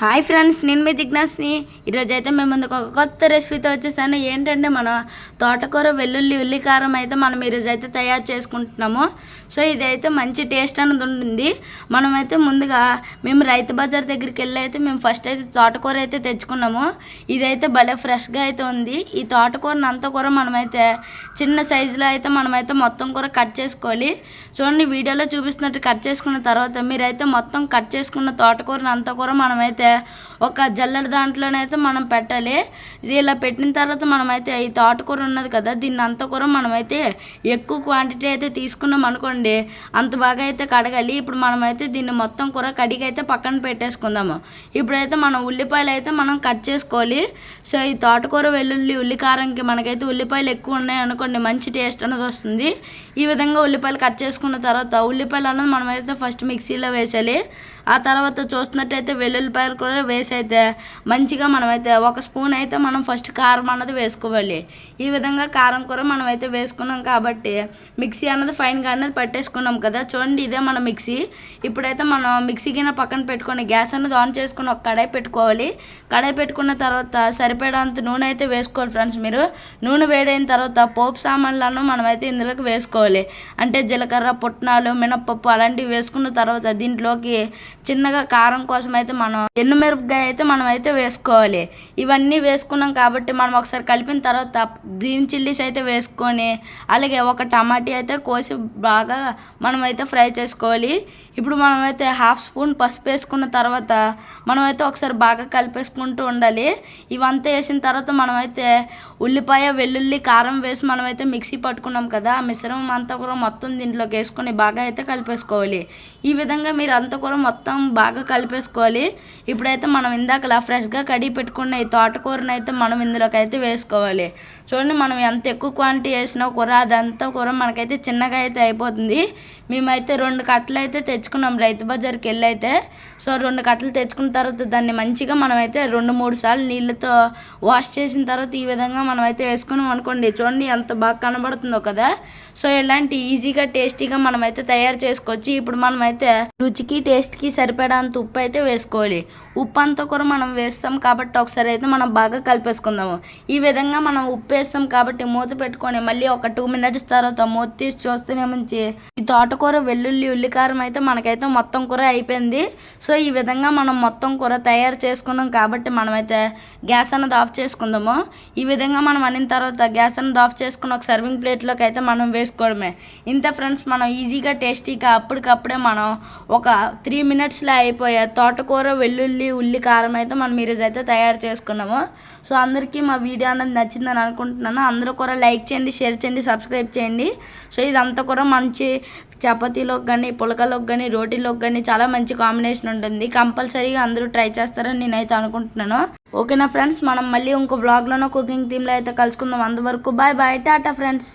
Hi friends నేను మీ జిజ్ఞాస్ని. ఈరోజైతే మేము ముందుకు ఒక కొత్త రెసిపీతో వచ్చేసాను. ఏంటంటే మన తోటకూర వెల్లుల్లి ఉల్లి కారం అయితే మనం ఈరోజైతే తయారు చేసుకుంటున్నాము. సో ఇదైతే మంచి టేస్ట్ అనేది ఉంటుంది. మనమైతే ముందుగా మేము రైతు బజార్ దగ్గరికి వెళ్ళి అయితే మేము ఫస్ట్ అయితే తోటకూర అయితే తెచ్చుకున్నాము. ఇదైతే భలే ఫ్రెష్గా అయితే ఉంది. ఈ తోటకూరని అంతా కూర మనమైతే చిన్న సైజులో అయితే మనమైతే మొత్తం కూర కట్ చేసుకోవాలి. చూడండి వీడియోలో చూపిస్తున్నట్టు కట్ చేసుకున్న తర్వాత మీరైతే మొత్తం కట్ చేసుకున్న తోటకూరని అంతా కూర మనమైతే ale ఒక జల్లెడ దాంట్లోనైతే మనం పెట్టాలి. ఇలా పెట్టిన తర్వాత మనమైతే ఈ తోటకూర ఉన్నది కదా దీన్ని అంత కూర మనమైతే ఎక్కువ క్వాంటిటీ అయితే తీసుకున్నాం అనుకోండి అంత బాగా అయితే కడగాలి. ఇప్పుడు మనమైతే దీన్ని మొత్తం కూర కడిగి అయితే పక్కన పెట్టేసుకుందాము. ఇప్పుడైతే మనం ఉల్లిపాయలు అయితే మనం కట్ చేసుకోవాలి. సో ఈ తోటకూర వెల్లుల్లి ఉల్లికారంకి మనకైతే ఉల్లిపాయలు ఎక్కువ ఉన్నాయి అనుకోండి మంచి టేస్ట్ అనేది వస్తుంది. ఈ విధంగా ఉల్లిపాయలు కట్ చేసుకున్న తర్వాత ఉల్లిపాయలు అనేది మనమైతే ఫస్ట్ మిక్సీలో వేసాలి ఆ తర్వాత చూస్తున్నట్టయితే వెల్లుల్లిపాయలు కూడా వేసి అయితే మంచిగా మనమైతే ఒక స్పూన్ అయితే మనం ఫస్ట్ కారం అన్నది వేసుకోవాలి. ఈ విధంగా కారం కూర మనం అయితే వేసుకున్నాం కాబట్టి మిక్సీ అన్నది ఫైన్గా అన్నది పట్టేసుకున్నాం కదా. చూడండి ఇదే మన మిక్సీ. ఇప్పుడైతే మనం మిక్సీ గిన్నె పక్కన పెట్టుకొని గ్యాస్ అన్నది ఆన్ చేసుకుని ఒక కడాయి పెట్టుకోవాలి. కడాయి పెట్టుకున్న తర్వాత సరిపడేంత నూనె అయితే వేసుకోవాలి ఫ్రెండ్స్ మీరు. నూనె వేడైన తర్వాత పోపు సామాన్లను మనమైతే ఇందులోకి వేసుకోవాలి. అంటే జీలకర్ర పుట్నాలు మినప్పప్పు అలాంటివి వేసుకున్న తర్వాత దీంట్లోకి చిన్నగా కారం కోసం అయితే మనం ఎండుమిరపకాయ అయితే మనం అయితే వేసుకోవాలి. ఇవన్నీ వేసుకున్నాం కాబట్టి మనం ఒకసారి కలిపిన తర్వాత గ్రీన్ చిల్లీస్ అయితే వేసుకొని అలాగే ఒక టమాటీ అయితే కోసి బాగా మనం అయితే ఫ్రై చేసుకోవాలి. ఇప్పుడు మనమైతే హాఫ్ స్పూన్ పసుపు వేసుకున్న తర్వాత మనమైతే ఒకసారి బాగా కలిపేసుకుంటూ ఉండాలి. ఇవంతా వేసిన తర్వాత మనమైతే ఉల్లిపాయ వెల్లుల్లి కారం వేసి మనమైతే మిక్సీ పట్టుకున్నాం కదా ఆ మిశ్రమం అంతా కూడా మొత్తం దీంట్లోకి వేసుకొని బాగా అయితే కలిపేసుకోవాలి. ఈ విధంగా మీరు అంతా కూడా మొత్తం బాగా కలిపేసుకోవాలి. ఇప్పుడైతే మనం ఇందాకలా ఫ్రెష్గా కడిగి పెట్టుకున్న ఈ తోటకూరని అయితే మనం ఇందులోకి అయితే వేసుకోవాలి. చూడండి మనం ఎంత ఎక్కువ క్వాంటిటీ వేసినా కూర అదంతా కూర మనకైతే చిన్నగా అయితే అయిపోతుంది. మేమైతే రెండు కట్టలు అయితే తెచ్చుకున్నాం రైతు బజార్కి వెళ్ళి అయితే సో రెండు కట్టలు తెచ్చుకున్న తర్వాత దాన్ని మంచిగా మనమైతే రెండు మూడు సార్లు నీళ్ళతో వాష్ చేసిన తర్వాత ఈ విధంగా మనం అయితే వేసుకున్నాం అనుకోండి. చూడండి ఎంత బాగా కనబడుతుందో కదా. సో ఇలాంటి ఈజీగా టేస్టీగా మనమైతే తయారు చేసుకోవచ్చు. ఇప్పుడు మనమైతే రుచికి టేస్ట్కి సరిపడంత ఉప్పు అయితే వేసుకోవాలి. ఉప్పు అంత కూర మనం వేస్తాం కాబట్టి ఒకసారి అయితే మనం బాగా కలిపేసుకుందాము. ఈ విధంగా మనం ఉప్పు వేస్తాం కాబట్టి మూత పెట్టుకొని మళ్ళీ ఒక టూ మినిట్స్ తర్వాత మూత తీసి చూస్తూనే మంచి ఈ తోటకూర వెల్లుల్లి ఉల్లికారం అయితే మనకైతే మొత్తం కూర అయిపోయింది. సో ఈ విధంగా మనం మొత్తం కూర తయారు చేసుకున్నాం కాబట్టి మనమైతే గ్యాస్ అన్నది ఆఫ్ చేసుకుందాము. ఈ విధంగా మనం అనిన తర్వాత గ్యాస్ అన్నది ఆఫ్ చేసుకుని ఒక సర్వింగ్ ప్లేట్లోకి అయితే మనం వేసుకోవడమే. ఇంత ఫ్రెండ్స్ మనం ఈజీగా టేస్టీగా అప్పటికప్పుడే మనం ఒక త్రీ మినిట్స్లో అయిపోయే తోటకూర వెల్లుల్లి ఉల్లి కారం అయితే మనం ఈరోజు అయితే తయారు చేసుకున్నాము. సో అందరికీ మా వీడియో అనేది నచ్చిందని అనుకుంటున్నాను. అందరూ కూడా లైక్ చేయండి షేర్ చేయండి సబ్స్క్రైబ్ చేయండి. సో ఇదంతా కూడా మంచి చపాతీలోకి కానీ పులకలోకి కానీ రోటీలోకి కానీ చాలా మంచి కాంబినేషన్ ఉంటుంది. కంపల్సరీగా అందరూ ట్రై చేస్తారని నేనైతే అనుకుంటున్నాను. ఓకేనా ఫ్రెండ్స్? మనం మళ్ళీ ఇంకో బ్లాగ్లోనో కుకింగ్ థీమ్లో అయితే కలుసుకుందాం. అంతవరకు బాయ్ బాయ్ టాటా ఫ్రెండ్స్.